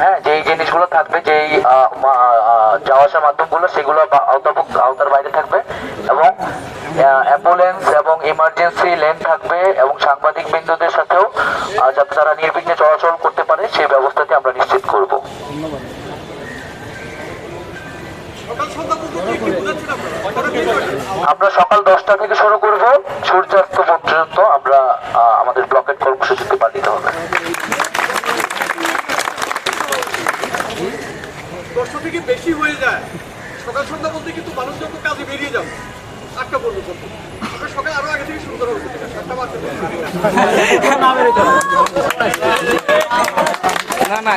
হ্যাঁ জিনিসগুলো থাকবে যাওয়া মাধ্যমগুলো, সেগুলো আওতার বাইরে থাকবে। এবং অ্যাম্বুলেন্স এবং ইমার্জেন্সি লেন থাকবে এবং সাংবাদিক বিন্দুদের সাথেও যাতে তারা নির্বিঘ্নে চলাচল করতে পারে সেই ব্যবস্থাটি আমরা নিশ্চিত করব। আমরা সকাল দশটা থেকে শুরু করব। সূর্যাস্ত পর্যন্ত আমরা কর্মসূচিতে পালিত হবে দশটা থেকে বেশি হয়ে যায়। সকাল সন্ধ্যা বলতে কিন্তু মানুষ যখন কাজে বেরিয়ে যাবে আটটা পর্যন্ত সকাল আরও আগে থেকে শুরু করা উচিত সাতটা বাজতে না না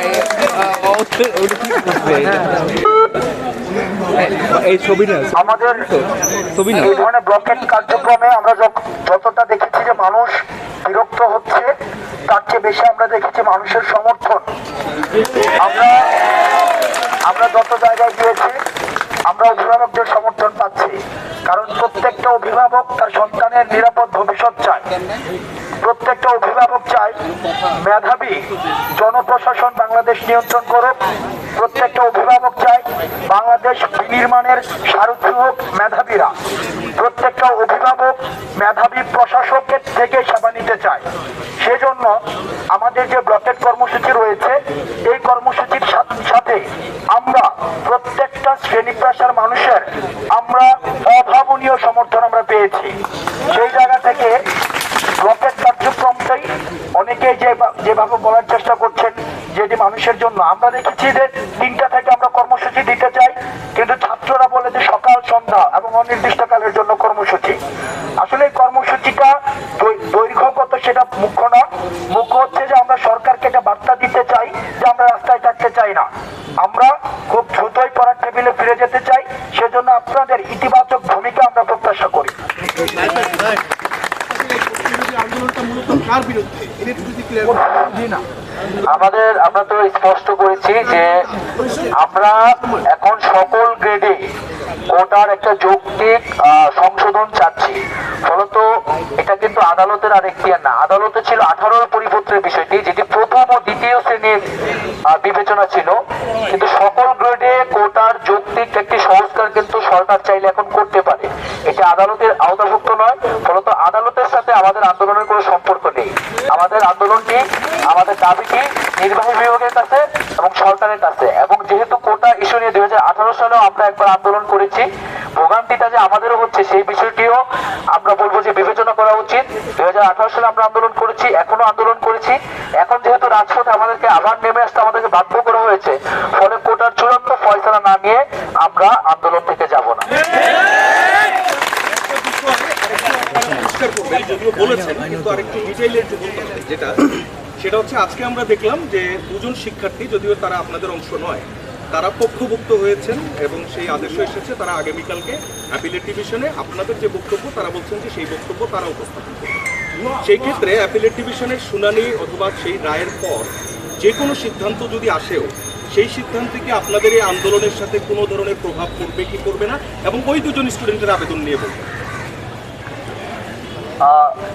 এই ছবি না আমাদের ছবি না। এই ধরনের ব্লকেট কার্যক্রমে আমরা যতটা দেখেছি যে মানুষ বিরক্ত হচ্ছে তার চেয়ে বেশি আমরা দেখেছি মানুষের সমর্থন। আমরা আমরা যত জায়গায় গিয়েছি আমরা অভিভাবকদের সমর্থন পাচ্ছি কারণ প্রত্যেকটা অভিভাবক তার সন্তানের নিরাপদ ভবিষ্যৎ চায়। প্রত্যেকটা অভিভাবক চায় মেধাবী জনপ্রশাসন বাংলাদেশ নিয়ন্ত্রণ করুক প্রত্যেকটা অভিভাবক চায় বাংলাদেশ বিনির্মাণের সারথি হোক মেধাবীরা। প্রত্যেকটা অভিভাবক মেধাবী প্রশাসকের থেকে সেবা নিতে চায়। সেজন্য আমাদের যে ব্লকেট কর্মসূচি রয়েছে, এই কর্মসূচির সাথে আমরা প্রত্যেকটা শ্রেণি মানুষের আমরা অভাবনীয় সমর্থন আমরা পেয়েছি। সেই জায়গা থেকে ব্লকের কার্যক্রমটাই অনেকে যেভাবে বলার চেষ্টা করছেন যে এটি মানুষের জন্য। আমরা দেখেছি যে তিনটা থেকে আমরা কর্মসূচি দিতে চাই, কিন্তু ছাত্ররা বলে যে সকাল, সন্ধ্যা এবং অনির্দিষ্টকালের জন্য কর্মসূচি। আসলে কর্মসূচিটা দৈর্ঘ্যগত সেটা মুখ্য না মুখ্য হচ্ছে যে আমরা সরকারকে একটা বার্তা দিতে চাই যে আমরা রাস্তায় থাকতে চাই না। আমরা খুব দ্রুতই পড়ার টেবিলে ফিরে যেতে চাই, সেজন্য আপনাদের ইতিবাচক ভূমিকা আমরা প্রত্যাশা করি। আন্দোলনটা মূলত কার বিরুদ্ধে? আমাদের, আমরা তো স্পষ্ট করেছি যে আমরা এখন সকল গ্রেডে কোটার একটা যৌক্তিক সংশোধন চাচ্ছি। ফলত এটা কিন্তু আদালতের আর না আদালতে ছিল আঠারোর পরিপত্রের বিষয়টি, যেটি দাবিটি নির্বাহী বিভাগের কাছে এবং সরকারের কাছে। এবং যেহেতু কোটা ইস্যু নিয়ে দুই সালেও আমরা একবার আন্দোলন করেছি, ভোগান্তিটা যে আমাদেরও হচ্ছে সেই বিষয়টিও আমরা বলব যে বিবেচনা করা উচিত। দুই সালে আমরা আন্দোলন করেছি এখনও আন্দোলন করেছি। এখন যেহেতু রাজপথে আমাদেরকে আবার নেমে আসতে আমাদেরকে বাধ্য করা হয়েছে, ফলে কোটার চূড়ান্ত ফয়সলা না নিয়ে আমরা আন্দোলন থেকে যাব না। বলেছেন, কিন্তু আরেকটু ডিটেইলে একটু বলতে যেটা সেটা হচ্ছে আজকে আমরা দেখলাম যে দুজন শিক্ষার্থী যদিও তারা আপনাদের অংশ নয় তারা পক্ষভুক্ত হয়েছেন এবং সেই আদেশ এসেছে তারা আগামীকালকে অ্যাপিলেট ডিভিশনে আপনাদের যে বক্তব্য তারা বলছেন যে সেই বক্তব্য তারা উপস্থাপন করবে। সেই ক্ষেত্রে অ্যাপিলেট ডিভিশনের শুনানি অথবা সেই রায়ের পর যে কোনো সিদ্ধান্ত যদি আসেও সেই সিদ্ধান্তে কি আপনাদের এই আন্দোলনের সাথে কোনো ধরনের প্রভাব পড়বে কি করবে না? এবং ওই দুজন স্টুডেন্টের আবেদন নিয়ে বলবেন আহ,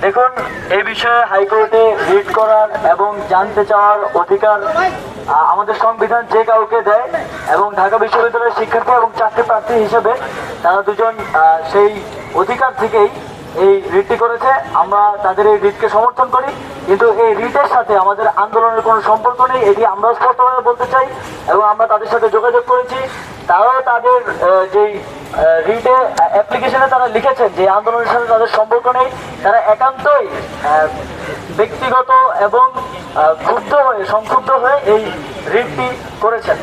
দেখুন, এই বিষয়ে হাইকোর্টে রিট করার এবং জানতে চাওয়ার অধিকার আমাদের সংবিধান যে কাউকে দেয় এবং ঢাকা বিশ্ববিদ্যালয়ের শিক্ষার্থী এবং চাকরি প্রার্থী হিসেবে তারা দুজন সেই অধিকার থেকেই এই রিটটি করেছে। আমরা তাদের এই রিটকে সমর্থন করি, কিন্তু এই রিটের সাথে আমাদের আন্দোলনের কোনো সম্পর্ক নেই, এটি আমরা স্পষ্টভাবে বলতে চাই এবং আমরা তাদের সাথে যোগাযোগ করেছি। তারাও তাদের যেই রিটে অ্যাপ্লিকেশনে তারা লিখেছেন যে আন্দোলনের সাথে তাদের সম্পর্ক নেই, তারা একান্তই ব্যক্তিগত এবং ক্ষুব্ধ হয়ে, সংক্ষুব্ধ হয়ে এই রিটটি করেছেন।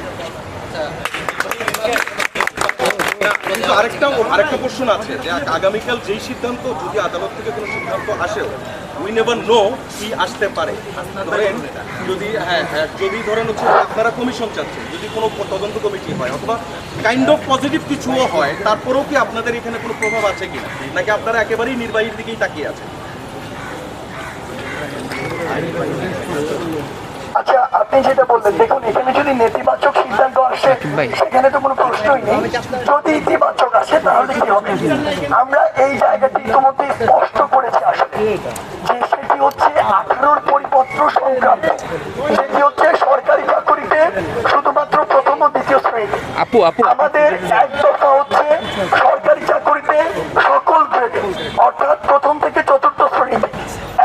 আরেকটা আরেকটা প্রশ্ন আছে যে আগামীকাল যেই সিদ্ধান্ত, যদি আদালত থেকে কোনো সিদ্ধান্ত আসেও উই নেভার নো কি আসতে পারে। ধরেন, যদি হ্যাঁ হ্যাঁ যদি ধরেন হচ্ছে আপনারা কমিশন চাচ্ছেন, যদি কোনো তদন্ত কমিটি হয়, অথবা কাইন্ড অফ পজিটিভ কিছুও হয়, তারপরেও কি আপনাদের এখানে কোনো প্রভাব আছে কি নাকি আপনারা একেবারেই নির্বাহীর দিকেই তাকিয়ে আছেন? আচ্ছা আপনি যেটা বললেন, দেখুন, এখানে যদি নেতিবাচক সিদ্ধান্ত আসে, সেখানে তো কোনো প্রশ্নই নেই। যদি ইতিবাচক আসে, তাহলে কি হবে? আমরা এই জায়গাটি ইতিমধ্যে স্পষ্ট করেছি আসলে। হচ্ছে আঠারোর পরিপত্র সংক্রান্ত সেটি হচ্ছে সরকারি চাকরিতে শুধুমাত্র প্রথম ও দ্বিতীয় শ্রেণি। আপু আপু আমাদের এক দফা হচ্ছে সরকারি চাকরিতে সকল গ্রেডে অর্থাৎ প্রথম থেকে চতুর্থ শ্রেণীতে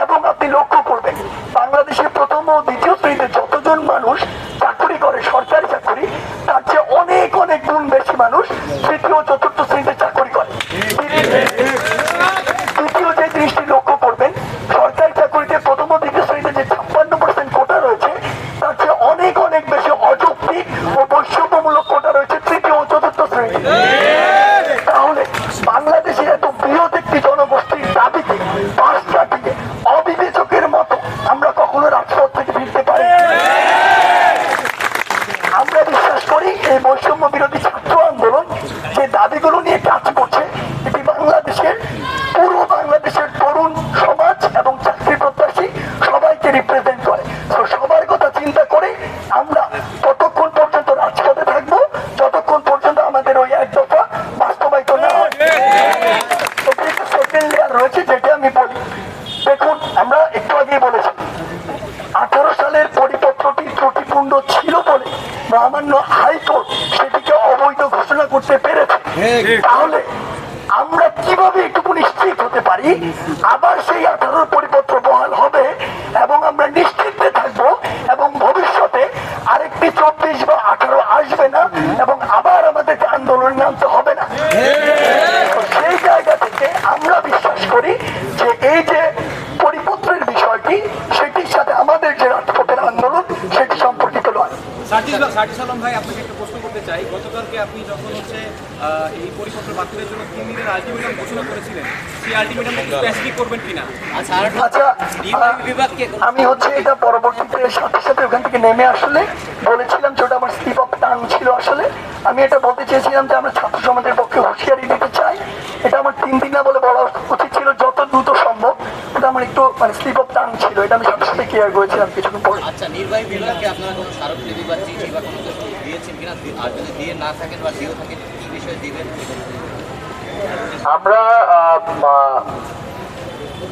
এবং আপনি লক্ষ্য করবেন বাংলাদেশের প্রথম ও দ্বিতীয় শ্রেণীতে যতজন মানুষ চাকরি করে সরকারি চাকরি তার চেয়ে অনেক অনেক গুণ বেশি মানুষ তৃতীয় চতুর্থ শ্রেণীতে রিপ্রেজেন্ট করে। তো সবার কথা চিন্তা করে আমরা ততক্ষণ পর্যন্ত রাজপথে থাকব যতক্ষণ পর্যন্ত আমাদের ওই এক দফা বাস্তবায়িত না হয়। সেকেন্ড লেয়ার রয়েছে যেটা আমি বলি দেখুন আমরা একটু আগেই বলেছি আঠারো সালের পরিপত্রটি ত্রুটিপূর্ণ ছিল বলে মহামান্য হাইকোর্ট সেটিকে অবৈধ ঘোষণা করতে পেরেছে। তাহলে আমরা কীভাবে একটু নিশ্চিত হতে পারি? যে এই যে পরিপত্রের বিষয়টি সেটির সাথে আমাদের যে রাজপথের আন্দোলন সেটি সম্পর্কিত নয়। সার্জিস সার্জিস আলম ভাই আপনাকে একটা প্রশ্ন করতে চাই। গতকালকে আপনি যখন হচ্ছে এই পরিপত্র বাতিলের জন্য তিন দিনের আলটিমেটাম ঘোষণা করেছিলেন সেই আলটিমেটামটা স্পেসিফিক করবেন কিনা? আচ্ছা আমি হচ্ছে এটা পরবর্তীতে সাথে সাথে ওখান থেকে নেমে আসলে বলেছিলাম যে ওটা আমার স্লিপ অফ টাং ছিল আসলে। আমি এটা বলতে চেয়েছিলাম যে আমরা ছাত্র সমাজের ছিল এটা আমি সাথে সাথে ক্লিয়ার করেছিলাম কিছুক্ষণ পরে। আচ্ছা নির্বাহী বিভাগকে আপনারা কোনো স্মারকলিপি বা চিঠি বা কোনো দিয়েছেন কিনা? আর যদি দিয়ে না থাকেন বা দিয়েও থাকেন কি বিষয়ে দিবেন? আমরা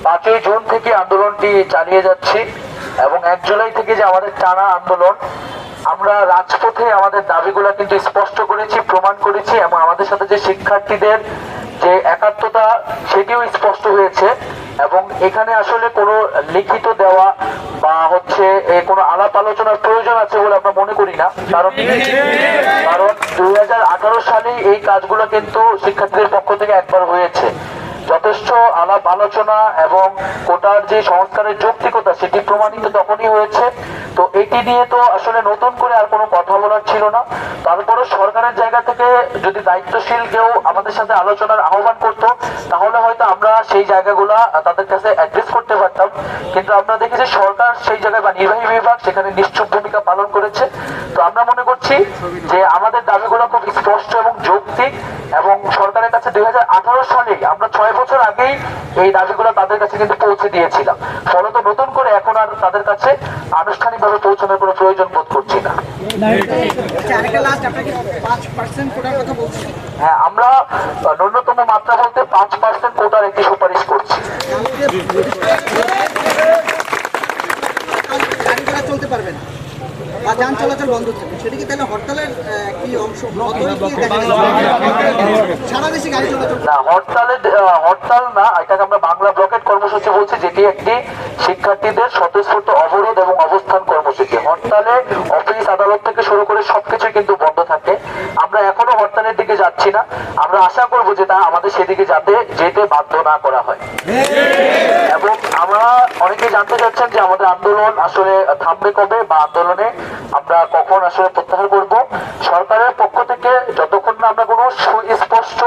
পাঁচই জুন থেকে আন্দোলনটি চালিয়ে যাচ্ছি এবং এক জুলাই থেকে যে আমাদের টানা আন্দোলন আমরা রাজপথে আমাদের দাবিগুলো কিন্তু স্পষ্ট করেছি প্রমাণ করেছি এবং আমাদের সাথে যে শিক্ষার্থীদের যে একাত্মতা সেটিও স্পষ্ট হয়েছে এবং এখানে আসলে কোনো লিখিত দেওয়া বা হচ্ছে কোনো আলাপ আলোচনার প্রয়োজন আছে বলে আমরা মনে করি না। কারণ কারণ দুই হাজার আঠারো সালে এই কাজগুলো কিন্তু শিক্ষার্থীদের পক্ষ থেকে একবার হয়েছে। যথেষ্ট আলাপ আলোচনা এবং কোটার যে সংস্কারের যৌক্তিকতা সেটি প্রমাণিত তখনই হয়েছে। তো এটি নিয়ে তো আসলে নতুন করে আর কোনো কথা বলার ছিল না। তারপরে সরকারের জায়গা থেকে যদি দায়িত্বশীল কেউ আমাদের সাথে আলোচনার আহ্বান করত, তাহলে হয়তো আমরা সেই জায়গাগুলা তাদের কাছে অ্যাড্রেস করতে পারতাম। কিন্তু আমরা দেখেছি সরকার সেই জায়গায় বা নির্বাহী বিভাগ সেখানে নিশ্চুপ ভূমিকা পালন করেছে। তো আমরা মনে যে আমাদের দাবিগুলো খুব স্পষ্ট এবং যৌক্তিক এবং সরকারের কাছে দুই সালেই আমরা ছয় বছর আগেই এই দাবিগুলো তাদের কাছে কিন্তু পৌঁছে দিয়েছিলাম। ফলত নতুন করে এখন আর তাদের কাছে আনুষ্ঠানিকভাবে পৌঁছানোর কোনো প্রয়োজন বোধ করছি না। হ্যাঁ আমরা ন্যূনতম মাত্রা বলতে পাঁচ পার্সেন্ট কোটার একটি সুপারিশ করছি গাড়ি ঘোড়া চলতে পারবে না বা যান চলাচল বন্ধ থাকবে সেটা কি তাহলে হরতালের কি অংশ? সারা দেশে গাড়ি চলাচল না হরতালে হরতাল না এটাকে আমরা বাংলা ব্লকেট কর্মসূচি বলছি যেটি একটি শিক্ষার্থীদের স্বতঃস্ফূর্ত অবরোধ এবং অবস্থান কর্মসূচি। হরতালে অফিস আদালত থেকে শুরু করে সবকিছু কিন্তু বন্ধ। থাকে আমরা এখনও হরতালের দিকে যাচ্ছি না। আমরা আশা করব যে তা আমাদের সেদিকে যাতে যেতে বাধ্য না করা হয়। এবং আমরা অনেকে জানতে চাচ্ছেন যে আমাদের আন্দোলন আসলে থামবে কবে বা আন্দোলনে আমরা কখন আসলে প্রত্যাহার করব। সরকারের পক্ষ থেকে যতক্ষণ না আমরা কোনো সুস্পষ্ট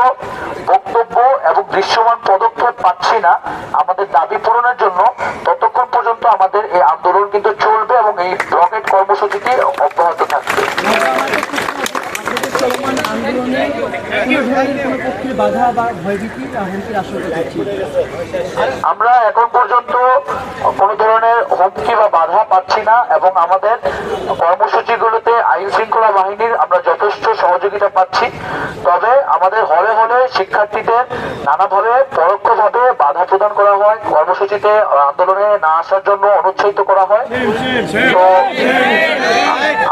বক্তব্য এবং দৃশ্যমান পদক্ষেপ পাচ্ছি না, আমাদের দাবি পূরণের জন্য ততক্ষণ পর্যন্ত আমাদের এই আন্দোলন কিন্তু চলবে এবং এই ব্লকেট কর্মসূচিটি অব্যাহত আমরা এখন পর্যন্ত কোনো ধরনের হুমকি বা বাধা পাচ্ছি না এবং আমাদের কর্মসূচিগুলোতে আইন শৃঙ্খলা বাহিনীর আমরা যথেষ্ট সহযোগিতা পাচ্ছি। তবে আমাদের হলে হলে শিক্ষার্থীদের নানাভাবে পরোক্ষভাবে বাধা প্রদান হয়, কর্মসূচিতে আন্দোলনে না আসার জন্য অনুৎসাহিত করা হয়। তো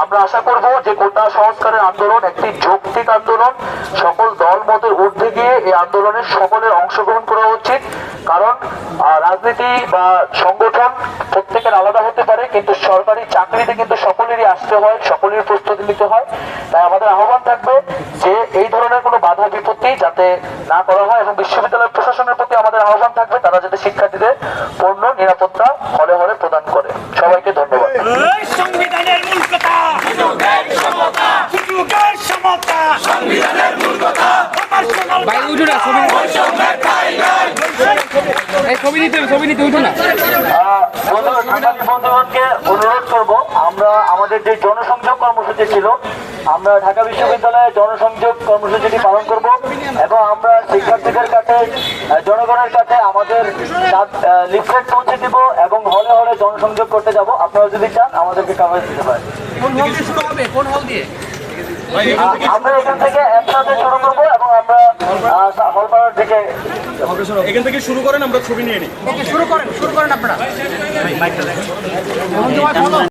আমরা আশা করব যে কোটা সংস্কারের আন্দোলন একটি যৌক্তিক আন্দোলন। সকল দল মতের ঊর্ধ্বে গিয়ে এই আন্দোলনের সকলের অংশগ্রহণ করা উচিত। কারণ রাজনীতি বা সংগঠন প্রত্যেকের আলাদা হতে পারে, কিন্তু সরকারি চাকরিতে কিন্তু সকলেরই আসতে হয় সকলের প্রস্তুতি নিতে হয়। তাই আমাদের আহ্বান থাকবে যে এই ধরনের কোনো বাধা বিপত্তি যাতে না করা হয় এবং বিশ্ববিদ্যালয় প্রশাসনের প্রতি আমাদের আহ্বান থাকবে, তারা যাতে শিক্ষার্থীদের পূর্ণ নিরাপত্তা হলে হলে প্রদান করে। সবাইকে ধন্যবাদ। সংবিধানের মূল কথা। সংবিধানের মূল কথা। ভাই উঠো না ছবি নিতে ছবি নিতে উঠো না। আহ, বন্ধু সাংবাদিক বন্ধুগণকে অনুরোধ করব আমরা আমাদের যে জনসংযোগ কর্মসূচি ছিল। আমরা ঢাকা বিশ্ববিদ্যালয়ে জনসংযোগ কর্মসূচিটি পালন করব এবং আমরা শিক্ষার্থীদের কাছে জনগণের কাছে আমাদের লিফলেট পৌঁছে দিব এবং হলে হলে জনসংযোগ করতে যাব। আপনারা যদি চান আমাদেরকে কাভার দিতে পারেন। আমরা এখান থেকে একসাথে শুরু করব এবং আমরা হলপাড়ার দিকে এখান থেকে শুরু করেন আমরা ছবি নিয়ে নিই। শুরু করেন শুরু করেন আপনারা।